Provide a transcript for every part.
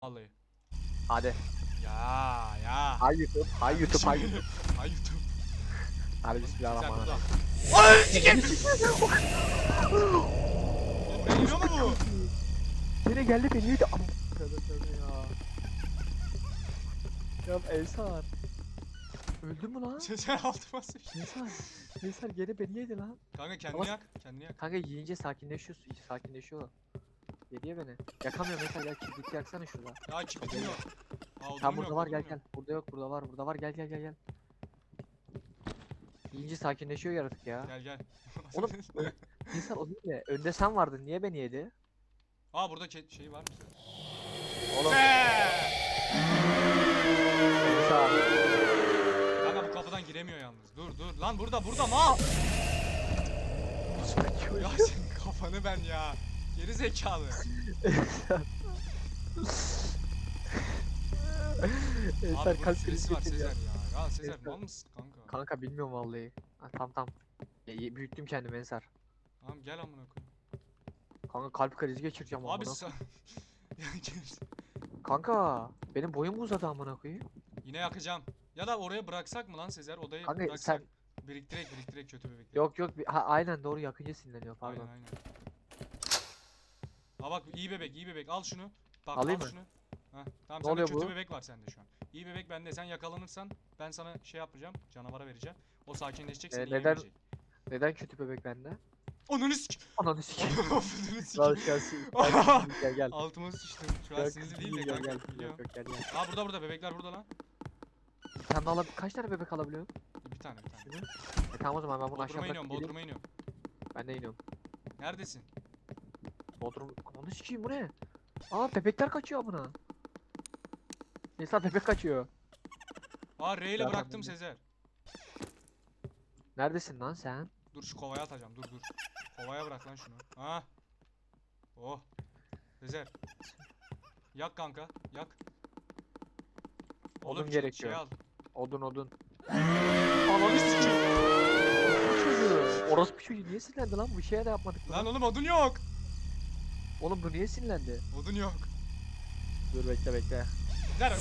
Vallahi. Hadi. Ya ya. Hay YouTube, hay YouTube, hay YouTube. Hay YouTube. Hadi Sen bismillahirrahmanirrahim. Ay sikim. Giriyor mu bu? Yine geldi beni yedi. Tövbe tövbe ya. Ya Ensar. Öldün mü lan? Sezer altıma sıçtı. Ensar. Ensar gene beni yedi lan. Kanka kendini Ama- yak. Kendini yak. Kanka yiyince sakinleşiyorsun. Sakinleşiyor. Ya beni. Yakamıyorum mesela ya kibriti yaksana şurada. Ya kibritim yok. Aa, Tam burada yok, var gel odunum gel. yok. Burada yok burada var burada var gel gel gel gel. Yiyince sakinleşiyor yaratık ya. Gel gel. Oğlum, Ensar o değil de önde sen vardın niye beni yedi? Aa burada ke- şey var. Oğlum. Eee! Ensar. Kanka bu kapıdan giremiyor yalnız. Dur dur. Lan burada burada ma. Ya senin kafanı ben ya. Geri zekalı. Abi bunun kalp krizi var Sezer ya. ya. Sezer mal mısın kanka? Kanka bilmiyorum vallahi. Ha, tam tam. Ya, ye- büyüttüm kendimi Ensar. Tamam gel amına koyayım. Kanka kalp krizi geçireceğim Abi amına. sen... Ya gel. Kanka benim boyum mu uzadı amına koyayım? Yine yakacağım. Ya da oraya bıraksak mı lan Sezer? Odayı Kanka bıraksak. sen Biriktirek biriktirek kötü bebekleri. yok yok bir- ha, aynen doğru yakınca sinirleniyor pardon. Aynen aynen. Ha bak iyi bebek iyi bebek al şunu. Bak Alayım al mı? şunu. Heh, tamam sende oluyor kötü bu? bebek var sende şu an. İyi bebek bende. Sen yakalanırsan ben sana şey yapacağım. Canavara vereceğim. O sakinleşecek Ee, seni neden- yemeyecek. Neden kötü bebek bende? Ananı sik. Ananı sikeyim. Ananı Lan sik. şu an sin- gel gel. Altıma sıçtım. Şu an Gel, sinirli değil de gel, kanka. gel, biliyorum. Yok yok gel gel. Aa burada burada bebekler burada lan. Sen de alab- kaç tane bebek alabiliyorsun? Bir tane bir tane. E tamam o zaman ben bunu Bodrum'a aşağı iniyorum bırakıp geleyim. Bodrum'a iniyorum. Ben de iniyorum. Neredesin? Bodrum. Ananı sikeyim bu ne? Aa bebekler kaçıyor buna. İnsan bebek kaçıyor. Aa R ile Zaten bıraktım bende. Sezer. Neredesin lan sen? Dur şu kovaya atacağım dur dur. Kovaya bırak lan şunu. Ha. Oh. Sezer. Yak kanka yak. Odun şu gerekiyor. Şey al. Odun odun. Ananı sikeyim. Çocuğu. Orospu çocuğu niye sinirlendi lan? Bu şeye de yapmadık Lan lan. oğlum odun yok. Oğlum bu niye sinirlendi? Odun yok. Dur bekle bekle. Ver.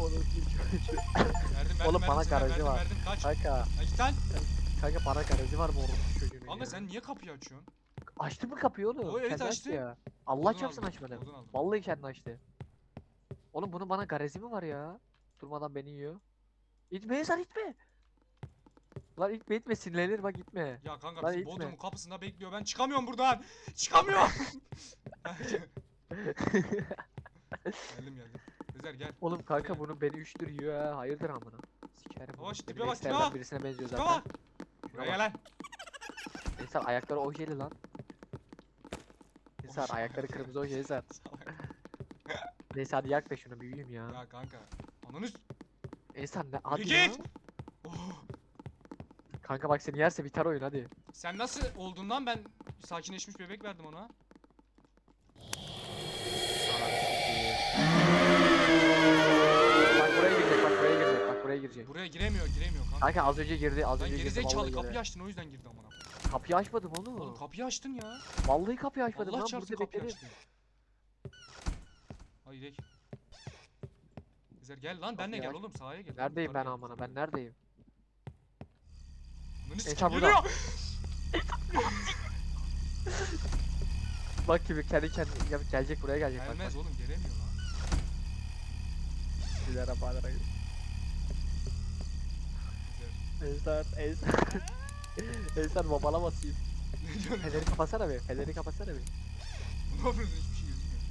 Orospu çocuğu. Verdim verdim Oğlum, verdim, bana garajı verdim, var. Verdim kaç. Kanka. Ha, git lan. Kanka bana garajı var mı orospu çocuğunun Kanka ya? sen niye kapıyı açıyorsun? Açtı mı kapıyı oğlum? O evet Kendi açtı. ya. Allah Odun çarpsın aldım, açmadı. Odun aldım. Vallahi kendi açtı. Oğlum bunun bana garezi mi var ya? Durmadan beni yiyor. İtme Eser itme. Lan itme itme sinirlenir bak itme. Ya kanka Lan bizim itme. Bodrum'un kapısında bekliyor. Ben çıkamıyorum buradan. Çıkamıyorum. geldim geldim. Sezer gel. Oğlum kanka bunu beni üçtür yiyor ha. Hayırdır amına. Sikerim. Hoş, tipe bak, tipe bak. birisine benziyor zaten. Buraya bak. gel lan. Eser ayakları ojeli lan. Oj- ayakları kırmızı ojeli. Salak. Neyse hadi yak da şunu büyüyeyim ya. ya kanka. Ananı Eser ne hadi git. ya. Oh. Kanka bak seni yerse biter oyun hadi. Sen nasıl olduğundan ben sakinleşmiş bebek verdim ona. Bak buraya girecek bak buraya girecek bak buraya girecek. Buraya giremiyor giremiyor kanka. Kanka az önce girdi az Lan önce girdi gerizekalı vallahi kapıyı girdi. açtın o yüzden girdi amına. Kapıyı açmadım oğlum. Oğlum kapıyı açtın ya. Vallahi kapıyı açmadım Allah lan çarpsın burada kapıyı bekledim. açtın. Hadi gidelim. Gel lan benle Kapıyı gel aç. oğlum sahaya gel. Neredeyim Yukarı ben gel. amına ben neredeyim? Sikeyim, burada. geliyor. Bak gibi kendi kendi ya gelecek buraya gelecek bak Gelmez bak. oğlum gelemiyor lan. Bismillahirrahmanirrahim. Sezer. Ensar Ensar. Ensar babala basayım. Feneri kapatsana be. Feneri kapatsana be. Ne yapıyorsun hiçbir şey gözükmüyor.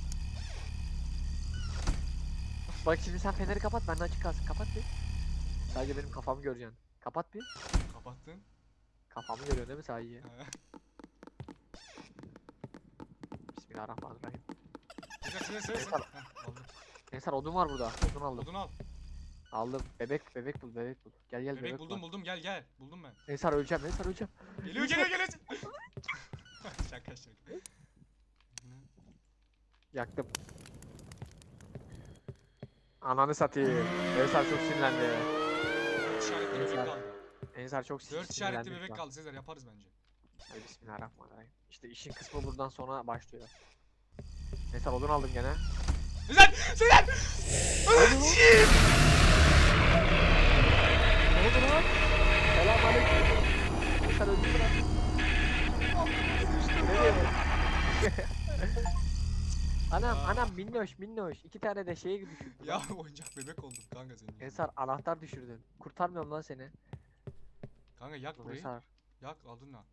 Bak şimdi sen feneri kapat benden açık kalsın. Kapat bir. Sadece benim kafamı göreceksin. Kapat bir. Kapattın. Kafamı görüyorsun değil mi? Ha. Bismillahirrahmanirrahim. Sezer. Ensar. Heh, Aldım. Ensar odun var burada. Odun aldım. Odunu al. Aldım. Bebek bebek bul bebek bul. Gel gel bebek, Bebek buldum bul. buldum gel gel. Buldum ben. Ensar öleceğim Ensar öleceğim. Geliyor geliyor geliyor. şaka şaka. Yaktım. Ananı satayım. Ensar çok sinirlendi. Dört işaretli bebek Ensar. kaldı. Ensar çok sinirlendi. işaretli şu bebek kaldı Sezer yaparız bence. Hadi bismillahirrahmanirrahim. İşte işin kısmı buradan sonra başlıyor. Neyse odun aldım gene. Sezer! Sezer! Ananı sikeyim! Ne oldu lan? Selamünaleyküm. Sen öldün mü lan? Nereye? anam Aa. anam minnoş minnoş. İki tane de şey düşürdüm. Ya oyuncak bebek oldum kanka senin. yüzünden. Ensar anahtar düşürdün. Kurtarmıyorum lan seni. Kanka yak burayı. Ensar. Yak aldın lan.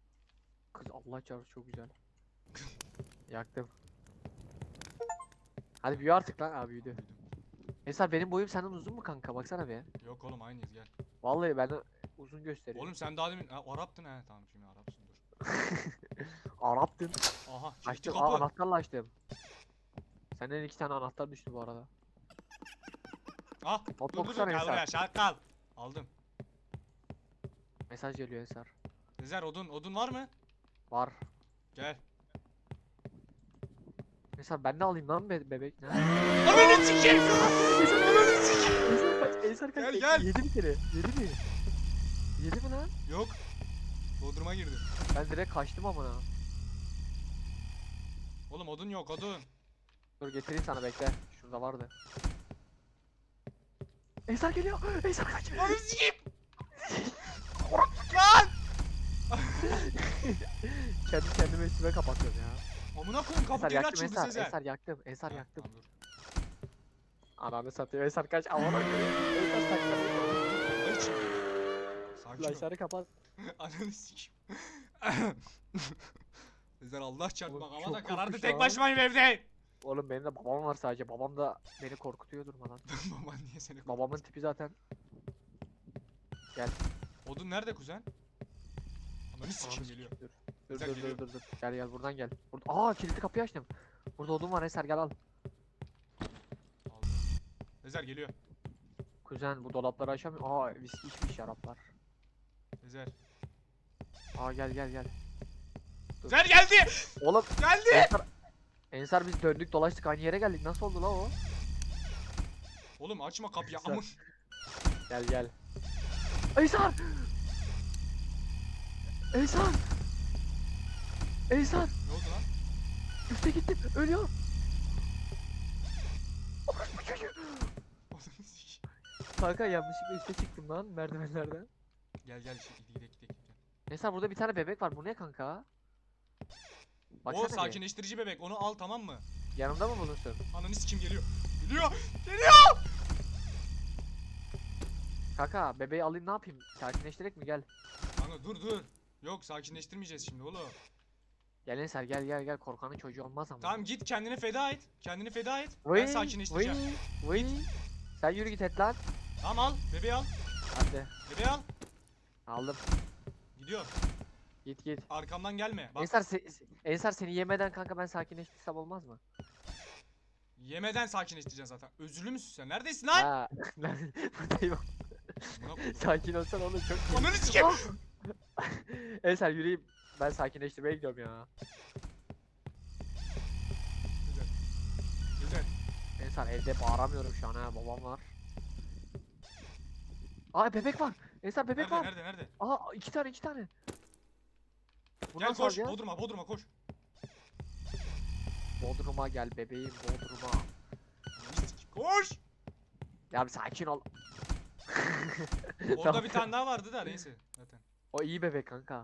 Kız Allah çarpı çok güzel. Yaktım. Hadi büyü artık lan. Abi büyüdü. Ensar benim boyum senden uzun mu kanka? Baksana be. Yok oğlum aynıyız gel. Vallahi ben uzun gösteriyor. Oğlum sen daha demin ha, Arap'tın he tamam şimdi Arap'sın dur. Araptın. Aha kilitli Açtım. kapı. Aa anahtarla açtım. Senden iki tane anahtar düştü bu arada. Ah Not dur dur dur gel buraya şarkal. Aldım. Mesaj geliyor Ensar. Sezer odun odun var mı? Var. Gel. Mesela ben de alayım lan be bebek. Ne? Ananı sikeyim. Ananı sikeyim. Ensar kaç. Gel, gel. Yedi bir kere. Yedi mi? Yedi mi lan? Yok. Bodrum'a girdim. Ben direkt kaçtım amına. Oğlum odun yok odun. Dur getireyim sana bekle. Şurada vardı. Ensar geliyor. Ensar kaç. Ananı sikeyim. Lan! Kendi kendime üstüme kapatıyorum ya. Amına koyayım kapı Ensar geri yaktım açıldı Ensar. Sezer. Ensar yaktım. Ensar yaktım. tamam, dur. Ananı satıyor. Ensar kaç. Amına koyayım. Ensar saklanıyor. Sakin ol. Flashları kapat. Ananı sikeyim. Sezer Allah çarptı Oğlum, çok da karardı tek lan. başımayım evde. Oğlum benim de babam var sadece. Babam da beni korkutuyor durmadan. Baban niye seni Babamın tipi zaten. Odun nerede kuzen? Ananı Ananı geliyor. Dur. Dur dur geliyor. dur dur. Gel gel buradan gel. Burada Aa kilitli kapıyı açtım. Burada odun var Eser gel al. Aldım. Sezer geliyor. Kuzen bu dolapları açamıyor. Aa viski içmiş şaraplar. Sezer. Aa gel gel gel. Dur. Sezer geldi. Oğlum Geldi. Ensar, Ensar biz döndük dolaştık aynı yere geldik. Nasıl oldu la o? Oğlum açma kapıyı amın. Gel gel. Ensar! Ensar! Ensar! Ne oldu lan? Üste gittim. Ananı sikeyim. Kanka yanlışlıkla üste çıktım lan merdivenlerden. Gel gel işte gidelim gidelim. Ensar burada bir tane bebek var. Bu ne kanka? Baksana O bir. sakinleştirici bebek onu al tamam mı? Yanımda mı bulunsun? Ananı sikim geliyor. Geliyor. Geliyor. Kanka bebeği alayım ne yapayım? Sakinleştirek mi gel. Kanka dur dur. Yok sakinleştirmeyeceğiz şimdi oğlum. Gel Ensar gel gel gel korkanın çocuğu olmaz ama. Tamam git kendini feda et. Kendini feda et. Vıy, ben sakinleştireceğim. vıy, vıy. Sen yürü git et lan. Tamam al. Bebeği al. Hadi. Bebeği al. Aldım. Gidiyor. Git git. Arkamdan gelme. Bak Ensar, se- Ensar seni yemeden kanka ben sakinleştirsem olmaz mı? yemeden sakinleştireceksin zaten. Özürlü müsün sen? Neredesin lan? Ha. buradayım. Sakin olsan olur çok iyi. Ananı sikeyim. Ensar yürüyeyim. Ben sakinleştirmeye gidiyorum ya. Güzel. Ensar evde bağıramıyorum şu an ha babam var. Aa bebek var. Ensar bebek Nerede var. nerede nerede? Aa iki tane iki tane. Bu Gel koş. alacağız? Bodrum'a Bodrum'a koş. Bodrum'a gel bebeğim Bodrum'a. Koş. Ya bir sakin ol. Orada Tamam. bir tane daha vardı da neyse. Zaten. O iyi bebek kanka.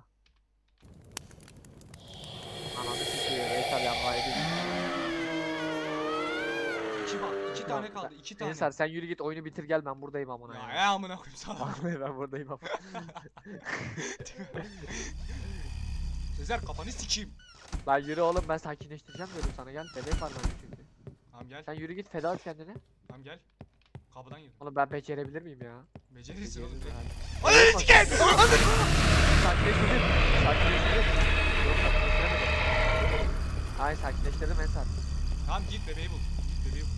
Ananı sikiyor. Yanına edin. İki bak. iki tane kaldı. iki tane. Ensar sen yürü git oyunu bitir gel ben buradayım amına Ya ya. ya amına koyayım sana. Vallahi ben buradayım ama. Sezer kafanı sikeyim. Lan yürü oğlum ben sakinleştireceğim diyorum sana gel. Bebek var bende çünkü. Tamam gel. Sen yürü git feda et kendini. Tamam gel. Kapıdan gir. Oğlum ben becerebilir miyim ya? Becerirsin oğlum. Beceririm. Ananı sikeyim. Sakinleştirdim. Sakinleştirdim. Yok sakinleştiremedim. Hayır sakinleştirdim Ensar. Tamam git bebeği bul. Git bebeği bul.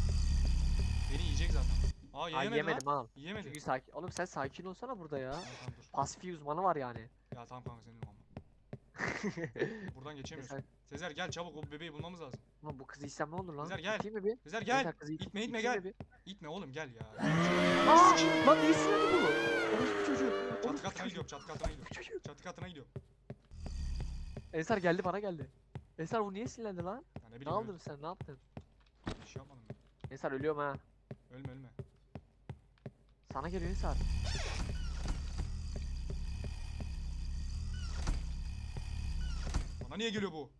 Beni yiyecek zaten. Aa Ay yiyemedi yemedim lan. Yiyemedi. Çünkü sakin. Oğlum sen sakin olsana burada ya. Tamam tamam dur. Pasifi uzmanı var yani. Ya tamam kanka senin ama. Buradan geçemiyorsun. Sezer gel çabuk o bebeği bulmamız lazım. Ulan bu kızı istem ne olur lan? Sezer, gel. İteyim mi bir? Sezer gel. Kızı it- İtme itme gel. bir? İtme oğlum gel ya. Aa! Lan ne istedi bu? Orospu çocuğu. Çatı katına gidiyorum çatı katına gidiyorum. Çatı katına gidiyorum. Ensar geldi bana geldi. Ensar bu niye sinirlendi lan? Ya ne Ne bileyim. aldın sen ne yaptın? Bir şey yapmadım ben. Ensar ölüyorum ha. Ölme ölme. Sana geliyor Ensar. Bana niye geliyor bu?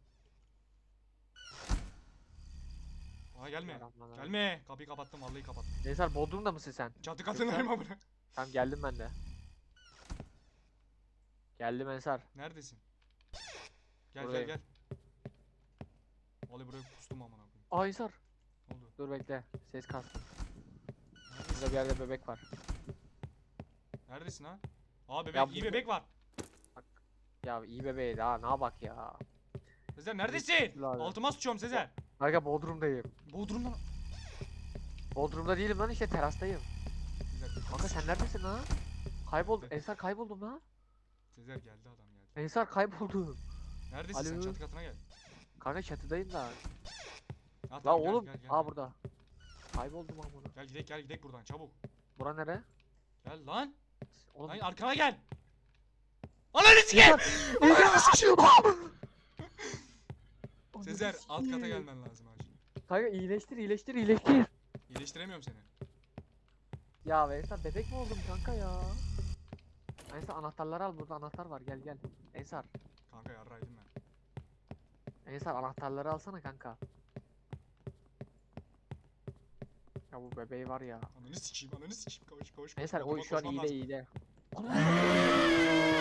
Bana gelme. Gelme. Kapıyı kapattım vallahi kapattım. Ensar Bodrum'da mısın sen? Çatı katındayım amına. Tamam geldim ben de. Geldim Ensar. Neredesin? Gel Buradayım. gel gel. Vallahi buraya pustum amına koyayım. Aa Ensar. Ne oldu? Dur bekle. Ses. Neredesin? Burada bir yerde bebek var. Neredesin ha? Aa bebek, Ya iyi bu- bebek var. Ya iyi bebeği daha ne bak ya. Sezer neredesin? Abi. Altıma sıçıyorum Sezer. Kanka Bodrum'dayım. Bodrum'dan. Bodrum'da değilim lan işte terastayım. Sezer, Kanka sen neredesin lan? Kayboldum. Ensar kayboldum lan. Sezer geldi adam geldi. Ensar kayboldum. Neredesin sen? Alo. Çatı katına gel. Kanka çatıdayım da. Ha, La oğlum. Gel, gel, gel. burada. Kayboldum bunu. Gel gidek gel gidek buradan çabuk. Bura nere? Gel lan. Oğlum. Lan arkana gel. Ananı sikeyim. Sezer alt kata gelmen lazım acil. Kanka iyileştir iyileştir iyileştir. İyileştiremiyorum seni. Ya Ensar bebek mi oldum kanka ya? Ensar anahtarları al burada anahtar var gel gel. Ensar. Kanka yarraydım ben. Ensar anahtarları alsana kanka. Ya bu bebeği var ya. Ananı sikeyim ananı sikeyim. Koş koş koş. Ensar o şu an iyi de lazım. iyi de.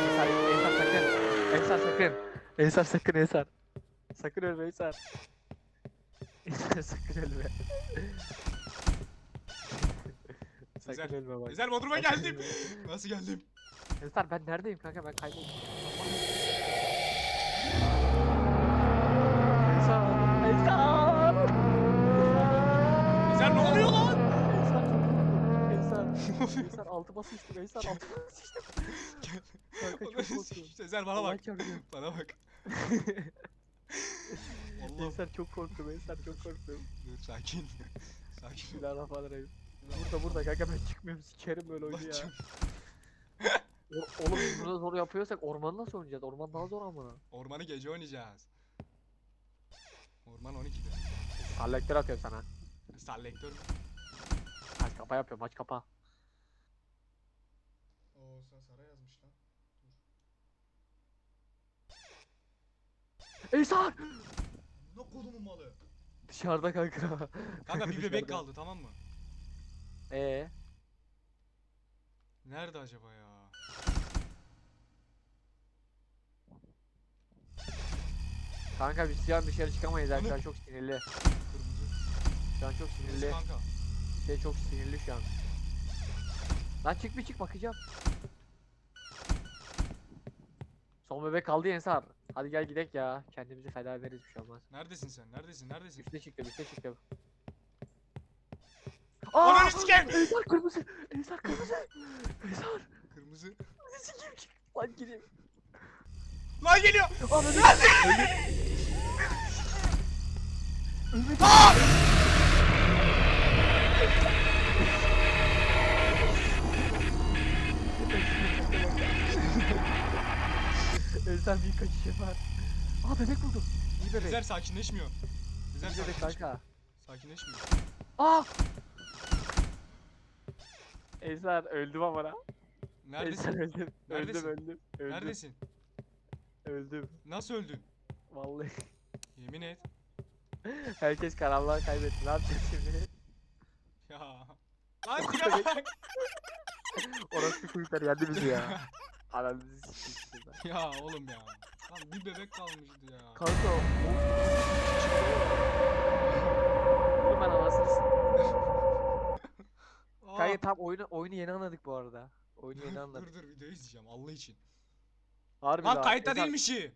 Ensar, Ensar sakın. Ensar sakın. Ensar sakın Ensar. Sakın Ensar. Ensar sakın ölme. Sakın ölme bak. Sezer Bodrum'a Sakın geldim. ölme. Nasıl geldim? Ensar ben neredeyim kanka ben kayboldum. Ensar. Ensar. Sezer ne oluyor lan? Korktum. Ensar. Ensar altıma sıçtım. Ensar altıma sıçtım. Gel. Kanka çok korkuyorum. Sezer bana bak. Bana bak. Allah. Ensar çok korktum. Ensar çok korktum. Dur sakin. Sakin. Bismillahirrahmanirrahim. Burada burada kanka ben çıkmıyorum sikerim böyle oyunu ya. O- Oğlum biz bunu zor yapıyorsak ormanı nasıl oynayacağız? Orman daha zor ama. Ormanı gece oynayacağız. Orman 12'de. Selektör atıyorum sana. Selektör mü? Aç kapa yapıyorum aç kapa. Oo sen Sara yazmış lan. Ensar! Ne kolumun malı? Dışarıda kanka. Kanka bir bebek kaldı tamam mı? Ee, Nerede acaba ya? kanka biz şu an dışarı çıkamayız ha. Şu Onu- an çok sinirli. Şu an çok sinirli. kanka. Şey çok sinirli şu an. Lan çık bir çık bakacağım. Son bebek kaldı ya Ensar. Hadi gel gidek ya. Kendimizi feda ederiz bir şey olmaz. Neredesin sen? Neredesin? Neredesin? Üste çıktı, üste çıktı. Ananı sikeyim! Ensar kırmızı! Ensar kırmızı! Ensar! Kırmızı. Sikeyim çık! Lan gideyim. Lan geliyor! Ananı Ölmedi. Ensar bir kaçış yapar. Aa bebek buldum. İyi bebek. Sezer sakinleşmiyor. Sezer İyi bebek sakinleşmiyor. kanka. Sakinleşmiyor. Aa! Ensar öldüm ama lan. Neredesin? Ensar öldüm. Neredesin? Öldüm öldüm. Öldüm. Neredesin? Öldüm. Nasıl öldün? Vallahi. Yemin et. Herkes karanlığa kaybetti. Ne yapacağız şimdi? Ya. Lan bak. Orası kuyuklar yendi bizi ya. Ananızı ya oğlum ya. Lan bir bebek kalmıştı ya. Kanka o... Oğlum ben anasını Aa, Kanka tam oyunu oyunu yeni anladık bu arada. Oyunu yeni anladık. dur dur videoyu izleyeceğim Allah için. Harbi Lan daha. kayıtta Ensar- değilmişi.